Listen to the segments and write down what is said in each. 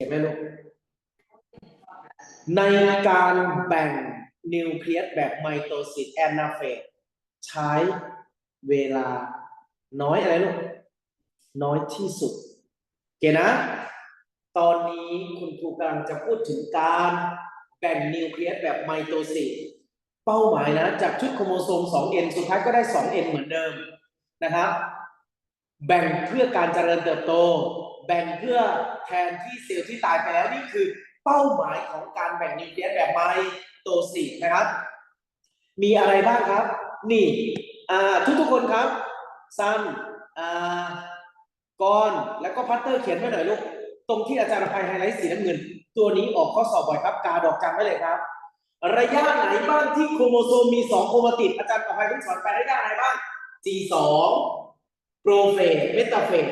เห็นไหมลูกในการแบ่งนิวเคลียสแบบไมโตซิสแอนนาเฟสใช้เวลาน้อยอะไรลูกน้อยที่สุดเคนะ ตอนนี้คุณครูกำลังจะพูดถึงการแบ่งนิวเคลียสแบบไมโตซิสเป้าหมายนะ จากชุดโครโมโซม 2n สุดท้ายก็ได้ 2n เหมือนเดิมนะครับ แบ่งเพื่อการเจริญเติบโต แบ่งเพื่อแทนที่เซลล์ที่ตายไปแล้วนี่คือ เป้าหมายของการแบ่งนิวเคลียสแบบไมโตซิสนะครับ มีอะไรบ้างครับ นี่ทุกทุกคนครับซันกอนแล้วก็พัตเตอร์เขียนไว้หน่อยลูก ตรงที่อาจารย์ภัยไฮไลท์สีน้ำเงิน ตัวนี้ออกข้อสอบบ่อยครับ กาดอกจันไว้เลยครับ ระยะไหนบ้างที่โครโมโซมมี 2 โครโมติดอาจารย์ภัยเพิ่งสอนไป ระยะไหนบ้าง G2 โปรเฟสเมตาเฟส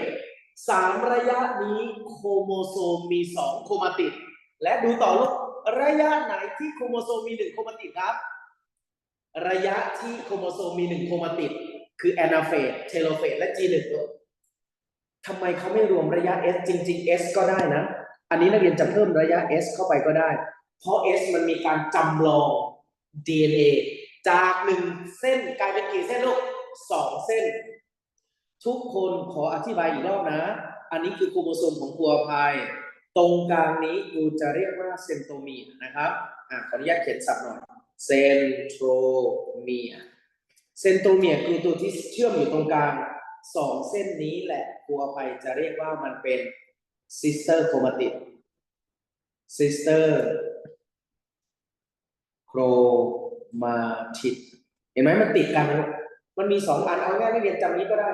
สามระยะนี้โครโมโซมมีสองโครโมติด และดูต่อลูกระยะไหนที่โครโมโซมมีหนึ่งโครโมติดครับ ระยะที่โครโมโซมมีหนึ่งโครโมติด คือแอนาเฟสเทโลเฟสและ G1 ลูกทำไมเขาไม่รวมระยะ S จริง ๆ S ก็ได้นะ อันนี้นักเรียนจะเพิ่มระยะ S เข้าไปก็ได้ เพราะ S มันมีการจำลอง DNA จากหนึ่งเส้นกลายเป็นกี่เส้นลูกสองเส้น ทุกคนขออธิบายอีกรอบนะ อันนี้คือโครโมโซมของครัวพาย ตรงกลางนี้กูจะเรียกว่าเซนโตเมียนะครับอะขออนุญาตเขียนศัพท์หน่อยเซนโทเมียเซนโทเมียคือตัวที่เชื่อมอยู่ตรงกลางสองเส้นนี้แหละครัวพายจะเรียกว่ามันเป็นซิสเตอร์โครมาติดซิสเตอร์โครมาติดเห็นไหมมันติดกัน มันมีสองอันเอาง่ายนักเรียนจำนี้ก็ได้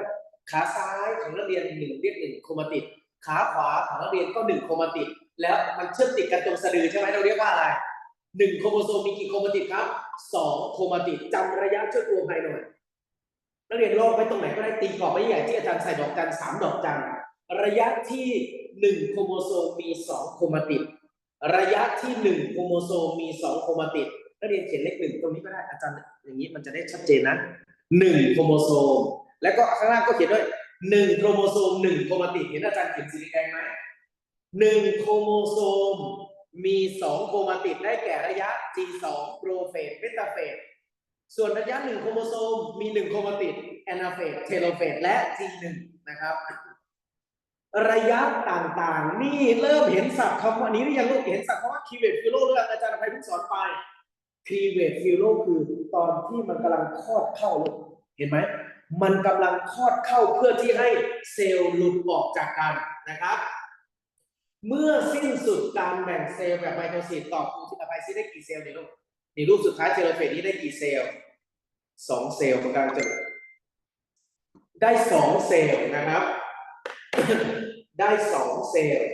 ขาซ้ายของนักเรียนหนึ่งเรียกหนึ่งโครมาติด ขาขวาของนักเรียนก็หนึ่งโครมาติด แล้วมันเชื่อมติดกันตรงสะดือใช่ไหมเราเรียกว่าอะไรหนึ่งโครโมโซมมีกี่โครมาติดครับสองโครมาติดจำระยะช่วยตัวภายหน่อยนักเรียนลอกไปตรงไหนก็ได้ตีกรอบไว้ใหญ่ที่อาจารย์ใส่ดอกจันสามดอกจันระยะที่หนึ่งโครโมโซมมีสองโครมาติด ระยะที่หนึ่งโครโมโซมมีสองโครมาติดนักเรียนเขียนเลขหนึ่งตรงนี้ก็ได้อาจารย์อย่างนี้มันจะได้ชัดเจนนะหนึ่งโครโมโซม แล้วก็ข้างล่างก็เขียนด้วยหนึ่งโครโมโซมหนึ่งโครมาติดเห็นอาจารย์เขียนสีแดงไหมหนึ่งโครโมโซมมีสองโครมาติดได้แก่ระยะ G2 โปรเฟสเบตาเฟสส่วนระยะหนึ่งโครโมโซมมีหนึ่งโครมาติดแอนาเฟสเทโลเฟสและ G1 นะครับ ระยะต่างๆ นี่เริ่มเห็นศัพท์คำว่านี้หรือยังลูกเห็นศัพท์คำว่าคีเวตฟิโลเรื่องอาจารย์ภัยพิ่งสอนไปคีเวตฟิโลคือตอนที่มันกำลังคลอดเข้าลูกเห็นไหม มันกำลังคลอดเข้าเพื่อที่ให้เซลล์หลุดออกจากกันนะครับ เมื่อสิ้นสุดการแบ่งเซลล์แบบไมโทซิสตอบครูที่อภัยซิได้กี่เซลล์เนี่ยลูกนี่รูปสุดท้ายเทโลเฟสนี้ได้กี่เซลล์สองเซลล์มันกำลังจะได้สองเซลล์นะครับ ได้สองเซลล์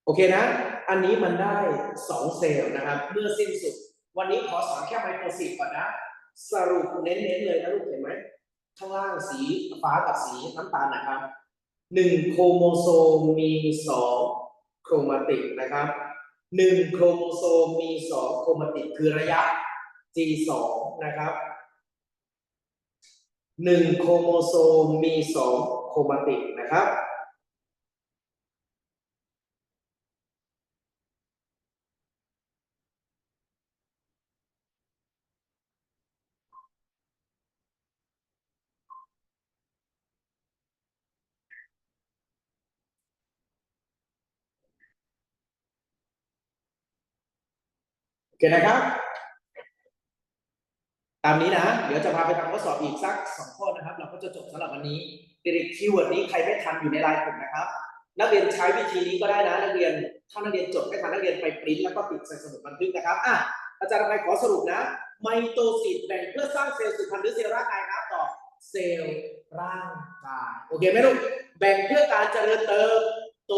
โอเคนะ อันนี้มันได้สองเซลล์นะครับ เมื่อสิ้นสุด วันนี้ขอสอนแค่ไมโครซีก่อนนะ สรุปเน้นๆเลยนะลูกเห็นไหม ข้างล่างสีฟ้ากับสีน้ำตาลนะครับหนึ่งโครโมโซมมีสองโครมาติดนะครับหนึ่งโครโมโซมมีสองโครมาติดคือระยะ G2 นะครับหนึ่งโครโมโซมมีสองโครมาติดนะครับ โอ เคนะครับ ตามนี้นะ เดี๋ยวจะพาไปทำข้อสอบอีกสักสองข้อนะครับ เราก็จะจบสำหรับวันนี้เด็กคีย์เวิร์ดนี้ใครไม่ทันอยู่ในไลน์กลุ่มนะครับ นักเรียนใช้วิธีนี้ก็ได้นะนักเรียนถ้านักเรียนจดไม่ทันนักเรียนไปปริ้นแล้วก็ติดใส่สมุดบันทึกนะครับอะอาจารย์ไปขอสรุปนะ ไมโตซิสแบ่งเพื่อสร้างเซลล์สืบพันธุ์หรือเซลล์ร่างกายครับตอบเซลล์ร่างกาย โอเคไหมลูกแบ่งเพื่อการเจริญเติบโต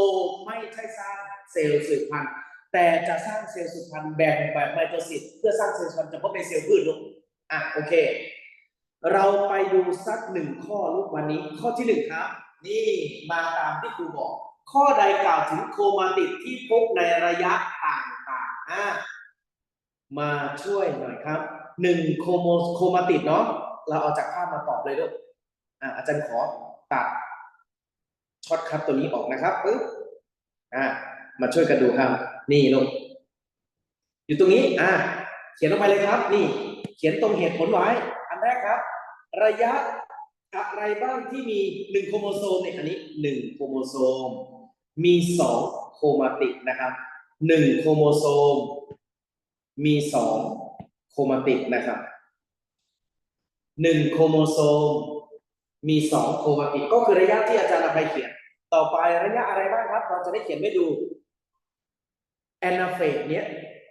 ไม่ใช่สร้างเซลล์สืบพันธุ์ แต่จะสร้างเซลล์สืบพันธุ์แบ่งแบบไมโตซิสเพื่อสร้างเซลล์สืบพันธุ์เฉพาะในเซลล์พืชลูกอะโอเค เราไปดูสักหนึ่งข้อลูกวันนี้ ข้อที่หนึ่งครับ นี่มาตามที่ครูบอก ข้อใดกล่าวถึงโคมาติดที่พบในระยะต่างๆอ่ามาช่วยหน่อยครับหนึ่งโคโมโคมาติดเนาะเราเอาจากภาพมาตอบเลยลูกอ่าอาจารย์ขอตัดช็อตคัทตัวนี้ออกนะครับปึ๊บอ่า มาช่วยกันดูครับ นี่ลูกอยู่ตรงนี้ อ่า เขียนลงไปเลยครับ นี่ เขียนตรงเหตุผลไว้ อันแรกครับ ระยะอะไรบ้างที่มีหนึ่งโครโมโซมเนี่ยอันนี้หนึ่งโครโมโซม มีสองโครมาติกนะครับหนึ่งโครโมโซม มีสองโครมาติกนะครับหนึ่งโครโมโซม มีสองโครมาติกก็คือระยะที่อาจารย์อภัยเขียน ต่อไประยะอะไรบ้างครับ เราจะได้เขียนไว้ดู แอนนาเฟสเนี้ย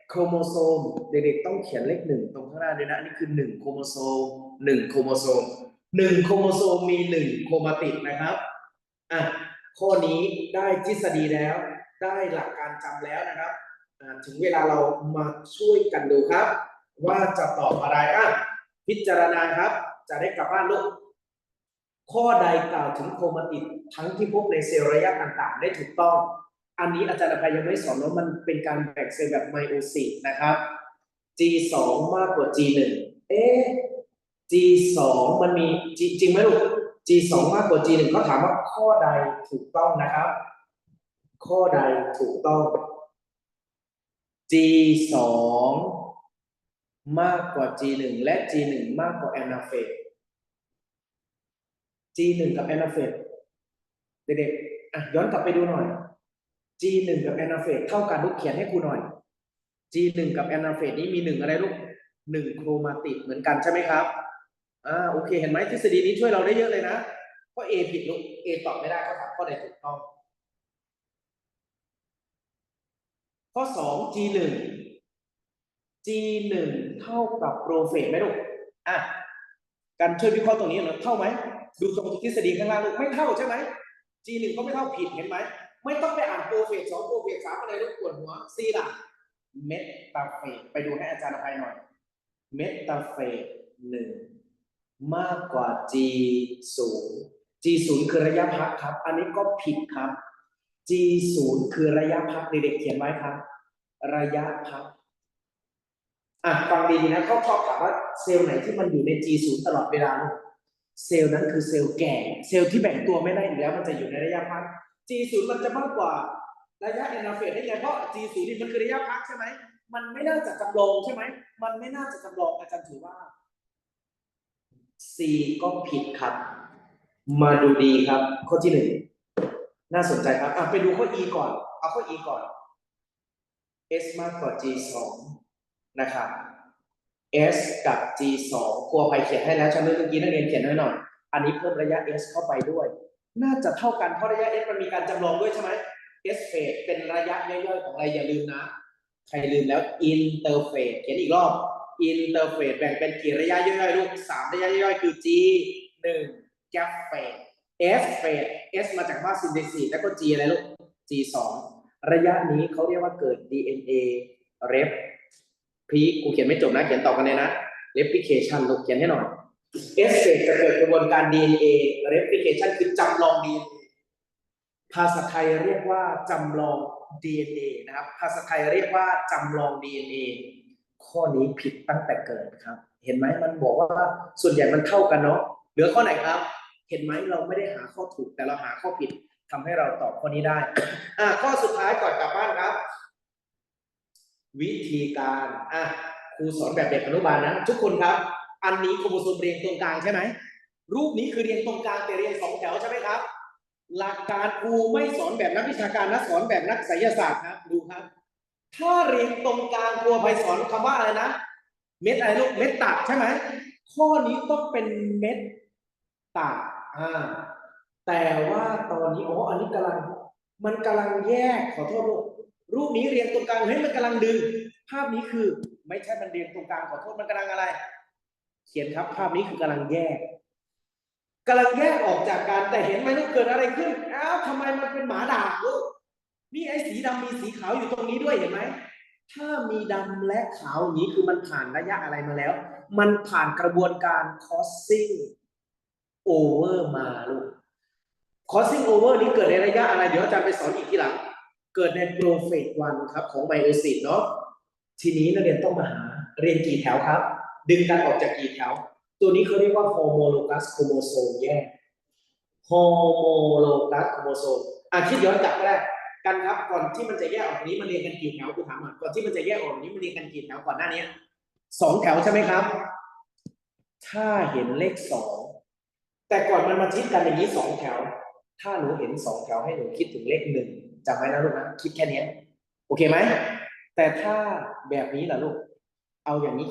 โครโมโซมเด็กๆต้องเขียนเลขหนึ่งตรงข้างหน้าด้วยนะอันนี้คือหนึ่งโครโมโซมหนึ่งโครโมโซมหนึ่งโครโมโซมมีหนึ่งโครมาติกนะครับอะข้อนี้ได้ทฤษฎีแล้ว ได้หลักการจำแล้วนะครับอ่าถึงเวลาเรามาช่วยกันดูครับ ว่าจะตอบอะไรอะพิจารณาครับ จะได้กลับบ้านลูกข้อใดกล่าวถึงโครมาติดทั้งที่พบในเซลล์ระยะต่างๆ ได้ถูกต้อง อันนี้อาจารย์อภัยยังไม่สอนว่ามันเป็นการแบ่งเซลล์แบบไมโอซิสนะครับ G2 มากกว่า G1 เอ๊ะ G2 มันมีจริงไหมลูก G2 มากกว่า G1 เขาถามว่าข้อใดถูกต้องนะครับ ข้อใดถูกต้อง G2 มากกว่า G1 และ G1 มากกว่าแอนนาเฟส G1 กับแอนนาเฟสเด็กๆอะย้อนกลับไปดูหน่อย G1 กับแอนนาเฟสเท่ากันลูกเขียนให้ครูหน่อย G1 กับแอนนาเฟสนี้มีหนึ่งอะไรลูกหนึ่งโครมาติกเหมือนกันใช่ไหมครับอ่าโอเคเห็นไหมทฤษฎีนี้ช่วยเราได้เยอะเลยนะเพราะ A ผิดลูก A ตอบไม่ได้เขาถามข้อใดถูกต้อง ข้อสอง G1 G1 เท่ากับโปรเฟสไหมลูกอะการช่วยวิเคราะห์ตรงนี้หน่อยเท่าไหมดูตรงทฤษฎีข้างล่างลูกไม่เท่าใช่ไหม G1 ก็ไม่เท่าผิดเห็นไหม ไม่ต้องไปอ่านโปรเฟสสองโปรเฟสสามอะไรลูกปวดหัว C ล่ะ เมตาเฟสไปดูให้อาจารย์อภัยหน่อย เมตาเฟสหนึ่งมากกว่า G ศูนย์ G ศูนย์คือระยะพักครับ อันนี้ก็ผิดครับ G ศูนย์คือระยะพักเด็กๆเขียนไว้ครับ ระยะพักอะฟังดีๆนะเขาชอบถามว่าเซลล์ไหนที่มันอยู่ใน G ศูนย์ตลอดเวลาลูกเซลล์นั้นคือเซลล์แก่ เซลล์ที่แบ่งตัวไม่ได้อีกแล้วมันจะอยู่ในระยะพัก G ศูนย์มันจะมากกว่าระยะแอนนาเฟสได้ไงเพราะ G ศูนย์นี่มันคือระยะพักใช่ไหมมันไม่น่าจะจำลองใช่ไหมมันไม่น่าจะจำลองอาจารย์ถือว่า C ก็ผิดครับ มาดูดีครับ ข้อที่หนึ่งน่าสนใจครับอะไปดูข้อ E ก่อน เอาข้อ E ก่อน S มากกว่า G สองนะครับ S กับ G สองครัวไปเขียนให้แล้วใช่ไหมเมื่อกี้นักเรียนเขียนไว้หน่อย อันนี้เพิ่มระยะ S เข้าไปด้วย น่าจะเท่ากันเพราะระยะ S มันมีการจำลองด้วยใช่ไหม S phase เป็นระยะย่อยๆของอะไรอย่าลืมนะ ใครลืมแล้ว interface เขียนอีกรอบ interface แบ่งเป็นกี่ระยะย่อยๆลูกสามระยะย่อยๆคือ G หนึ่ง gap phase S phase S มาจากว่า synthesis แล้วก็ G อะไรลูก G สองระยะนี้เขาเรียกว่าเกิด DNA rep พีกูเขียนไม่จบนะ เขียนต่อกันเลยนะ replication ลูกเขียนให้หน่อย S phase จะเกิดกระบวนการ DNA replication คือจำลอง DNA ภาษาไทยเรียกว่าจำลอง DNA นะครับ ภาษาไทยเรียกว่าจำลอง DNA ข้อนี้ผิดตั้งแต่เกิดครับ เห็นไหมมันบอกว่าส่วนใหญ่มันเท่ากันเนาะเหลือข้อไหนครับ เห็นไหมเราไม่ได้หาข้อถูกแต่เราหาข้อผิดทำให้เราตอบข้อนี้ได้ อะข้อสุดท้ายก่อนกลับบ้านครับ วิธีการอะครูสอนแบบเด็กอนุบาลนะ ทุกคนครับ อันนี้โครโมโซมเรียงตรงกลางใช่ไหม รูปนี้คือเรียงตรงกลางแต่เรียงสองแถวใช่ไหมครับ หลักการครูไม่สอนแบบนักวิชาการนะสอนแบบนักไสยศาสตร์ครับดูครับ ถ้าเรียงตรงกลางครูไปสอนคำว่าอะไรนะ เม็ดอะไรลูกเม็ดตัดใช่ไหม ข้อนี้ต้องเป็นเม็ดตัดอ่า แต่ว่าตอนนี้อ๋ออันนี้กำลัง มันกำลังแยกขอโทษลูกรูปนี้เรียงตรงกลางเฮ้ยมันกำลังดึง ภาพนี้คือไม่ใช่มันเรียงตรงกลางขอโทษมันกำลังอะไร เขียนครับ ภาพนี้คือกำลังแยกกำลังแยกออกจากกันแต่เห็นไหมลูกเกิดอะไรขึ้นอ้าวทำไมมันเป็นหมาด่างลูกนี่ไอ้สีดำมีสีขาวอยู่ตรงนี้ด้วยเห็นไหมถ้ามีดำและขาวอย่างนี้คือมันผ่านระยะอะไรมาแล้ว มันผ่านกระบวนการ crossing over มาลูก crossing over นี้เกิดในระยะอะไร เดี๋ยวอาจารย์ไปสอนอีกทีหลัง เกิดในโปรเฟสวันครับของไมโอซิสเนาะทีนี้นักเรียนต้องมาหาเรียนกี่แถวครับ ดึงกันออกจากกี่แถว ตัวนี้เขาเรียกว่า homologous chromosome แยก homologous chromosome อะคิดย้อนกลับก็ได้กันครับก่อนที่มันจะแยกออกนี้มันเรียงกันกี่แถวกูถามก่อนก่อนที่มันจะแยกออกนี้มันเรียงกันกี่แถวก่อนหน้านี้สองแถวใช่ไหมครับ ถ้าเห็นเลขสองแต่ก่อนมันมาชิดกันอย่างนี้สองแถว ถ้าหนูเห็นสองแถวให้หนูคิดถึงเลขหนึ่งจำไว้นะลูกนะคิดแค่นี้โอเคไหมแต่ถ้าแบบนี้ล่ะลูก เอาอย่างนี้